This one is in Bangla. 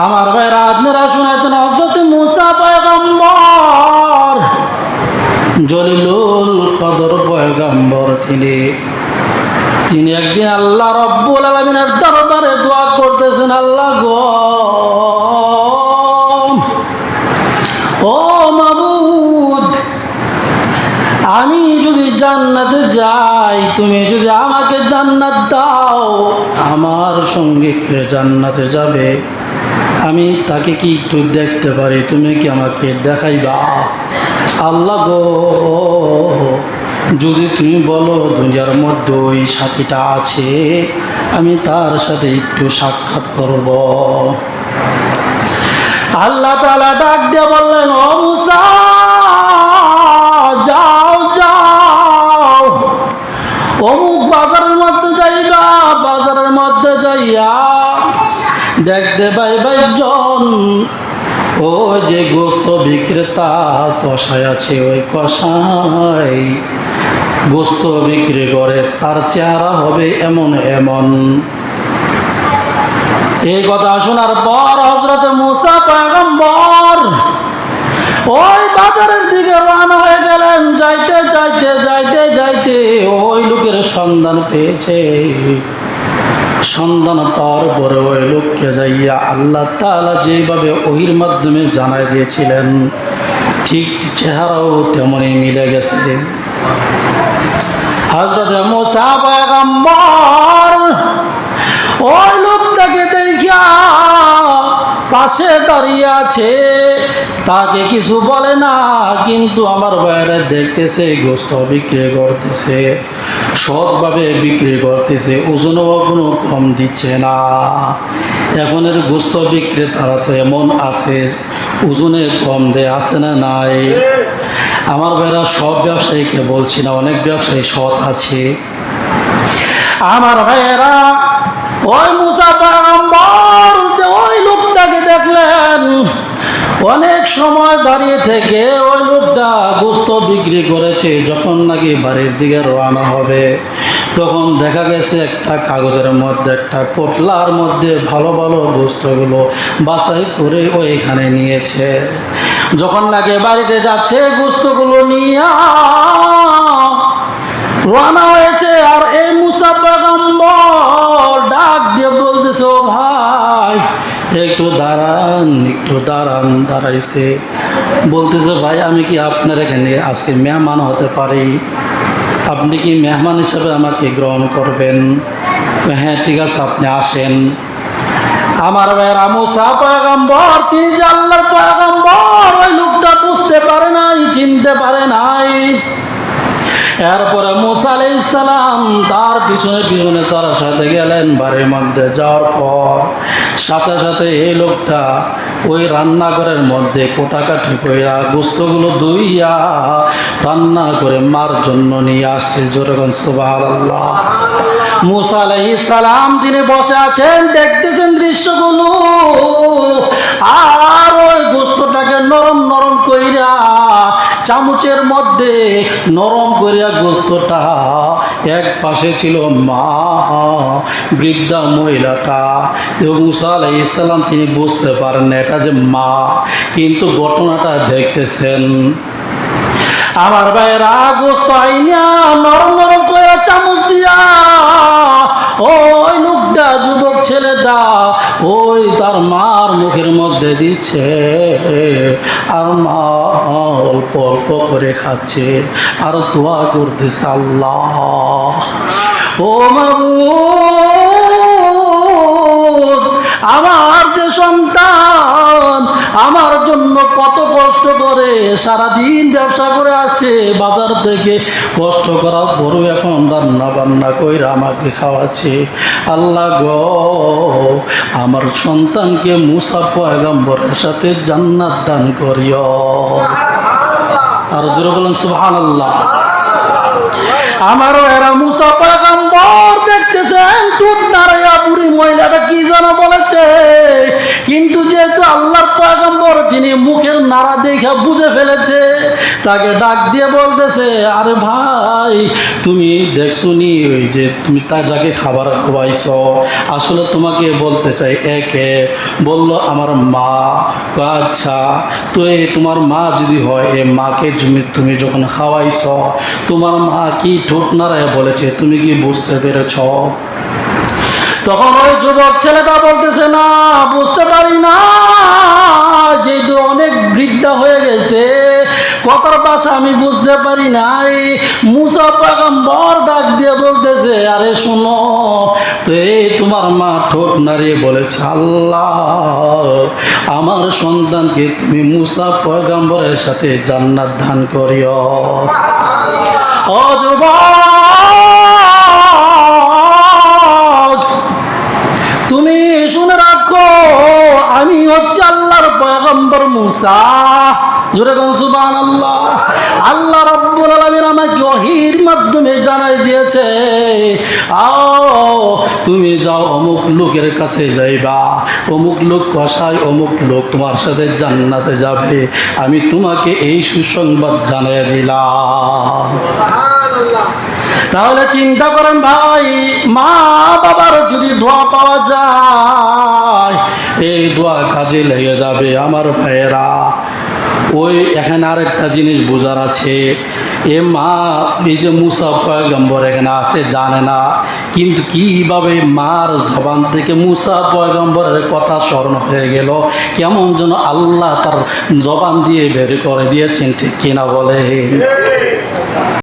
আমার ভাইরা আপনারা শুনেছেন হজরত মুসা পয়গম্বর, জলিলুল কদর পয়গম্বর তিনি। তিনি একদিন আল্লাহ রব্বুল আলমিনের দরবারে দোয়া করতেছেন, আল্লাহ গো, ও আমি যদি জান্নাতে যাই, তুমি যদি আমাকে জান্নাত দাও, আমার সঙ্গে কে জান্নাতে যাবে? আমি তাকে কি একটু দেখতে পারি? তুমি কি আমাকে দেখাইবা? আল্লাহ গো, যদি তুমি বলো দুনিয়ার মধ্যে ওই সাথীটা আছে, আমি তার সাথে একটু সাক্ষাৎ করব। আল্লাহ তালা ডাক দিয়ে বললেন, ও ও যে গোস্ত বিক্রেতা কষায় আছে, ওই কষাই গোস্ত বিক্রি করে, তার চেহারা হবে এমন এমন। এই কথা শোনার পর হজরত মুসা পয়গম্বর ওই বাজারের দিকে রওনা হয়ে গেলেন। যাইতে যাইতে যাইতে যাইতে ওই লোকের সন্ধান পেয়েছে। সন্ধান পাওয়ার পরে ওই লোককে যাইয়া আল্লাহ তালা যেভাবে ওহির মাধ্যমে জানাই দিয়েছিলেন, ঠিক চেহারাও তেমনই মিলে গেছে। হজরত মুসা পয়গম্বর, ওই পাশে দাঁড়িয়ে আছে। তাকে কিছু বলে না, কিন্তু আমার বাইরে দেখতেছে গোস্ত বিক্রি করতেছে। সৎভাবে বিক্রি করতেছে ওজনও কোনো কম দিচ্ছে না। এখনের গোস্ত বিক্রেতারা তো এমন আছে, ওজনে কম দেয় আছে না নাই। আমার ভাইরা সব ব্যবসায়ীকে বলছি না, অনেক ব্যবসায়ী সৎ আছে। আমার ভাইয়েরা, ওই মুসা পয়গম্বর ওই লোকটাকে দেখলেন অনেক সময় দাঁড়িয়ে থেকে ওই লোকটা গোস্ত বিক্রি করেছে, যখন নাকি বাড়ির দিকে রওনা হবে। তখন দেখা গেছে একটা কাগজের মধ্যে, একটা পোটলার মধ্যে ভালো ভালো গোস্তগুলো বাছাই করে ওইখানে নিয়েছে। যখন নাকি বাড়িতে যাচ্ছে, গোস্তগুলো নিয়ে রানা হয়েছে। আর এই মুসা পয়গম্বর একটু দাঁড়ান, দাঁড়াইছে। বলতেছে, ভাই, আমি কি আপনার এখানে আজকে মেহমান হতে পারি? আপনি কি মেহমান হিসাবে আমাকে গ্রহণ করবেন? হ্যাঁ ঠিক আছে, আপনি আসেন। আমার ভাইয়েরা, মুসা পয়গম্বর তিনি যে আল্লাহর ওই লোকটা বুঝতে পারে নাই, চিনতে পারে নাই। এরপরে মুসা আলাই ইসলাম তার পিছনে পিছনে তার সাথে গেলেন বাড়ির মধ্যে যাওয়ার পর। সাথে সাথে এই লোকটা ওই রান্নাঘরের মধ্যে কোটাকাটি কইরা গোস্তগুলো ধুইয়া রান্না করে মার জন্য নিয়ে আসছে জোরগন সুবাহ মুসা সালাম তিনি বসে আছেন, দেখতেছেন দৃশ্যগুলো। আর ওই গোস্তটাকে নরম নরম কইরা চামচের মধ্যে নরম করিয়া গোস্তটা এক পাশে ছিল মা, বৃদ্ধা মহিলাটা এবং মুসা আলাই ইসলাম তিনি বুঝতে পারেন এটা যে মা, কিন্তু ঘটনাটা দেখতেছেন। আমার ভাইয়েরা, গোস্ত আইনা নরম নরম করে চামচ দিয়া, ওই লোকটা যুবক ছেলেটা, ওই তার মার মুখের মধ্যে দিচ্ছে। আর মা অল্প অল্প করে খাচ্ছে। আর দোয়া করতেছে আল্লাহ। ও মাবু আমার যে সন্তান, আমার জন্য কত কষ্ট করে সারাদিন ব্যবসা করে আসছে, বাজার থেকে কষ্ট করার পরও এখন রান্না বান্না কইরা আমাকে খাওয়াচ্ছে। আল্লাহ গো, আমার সন্তানকে মুসা পয়গম্বরের সাথে জান্নাত দান করিও। আর জোরে বলেন সুবহান আল্লাহ আমারও এরা মুসা পয়গম্বর দেখতেছেন টুট নারায়া বুড়ি মহিলাটা কি যেন বলেছে। কিন্তু যেহেতু আল্লাহর পয়গম্বর, তিনি মুখের নাড়া দেখে বুঝে ফেলেছে, তাকে ডাক দিয়ে বলতেছে, আরে ভাই, তুমি দেখছুনি ওই যে তুমি তা যাকে খাবার খাওয়াইছ? আসলে তোমাকে বলতে চাই, একে বলল, আমার মা। আচ্ছা তো এই তোমার মা যদি হয়, এ মাকে তুমি যখন খাওয়াইছ, তোমার মা কি ঠোঁট নাড়ায় বলেছে, তুমি কি বুঝতে পেরেছ? তখন ওই যুবক ছেলেটা বলতেছে, না, বুঝতে পারি না। যেহেতু অনেক বৃদ্ধা হয়ে গেছে, কথার ভাষা আমি বুঝতে পারি নাই। মুসা পাগম্বর ডাক দিয়ে বলতেছে, আরে শোনো, তো এই তোমার মা ঠোঁট নাড়িয়ে বলেছে, আল্লাহ, আমার সন্তানকে তুমি মুসা পয়গম্বরের সাথে জান্নাত দান করিও। তুমি শুনে রাখো আমি হচ্ছে আল্লাহর পয়গম্বর মুসা। জোরে কোন সুবান আল্লাহ আল্লাহ রব্বুল আলামিন আমাকে ওহির মাধ্যমে জানাই দিয়েছে আও তুমি যাও অমুক লোকের কাছে যাইবা। অমুক লোক কষায় অমুক লোক তোমার সাথে জান্নাতে যাবে। আমি তোমাকে এই সুসংবাদ জানাই দিলাম। তাহলে চিন্তা করেন ভাই মা বাবার যদি দোয়া পাওয়া যায় এই দোয়া কাজে লেগে যাবে আমার ভাইয়েরা। ওই এখানে আরেকটা জিনিস বোঝার আছে। এ মা, এই যে মুসা পয়গম্বর এখানে আছে, জানে না। কিন্তু কীভাবে মার জবান থেকে মুসা পয়গম্বরের কথা স্মরণ হয়ে গেল? কেমন যেন আল্লাহ তার জবান দিয়ে বের করে দিয়েছেন, ঠিক কিনা বলে?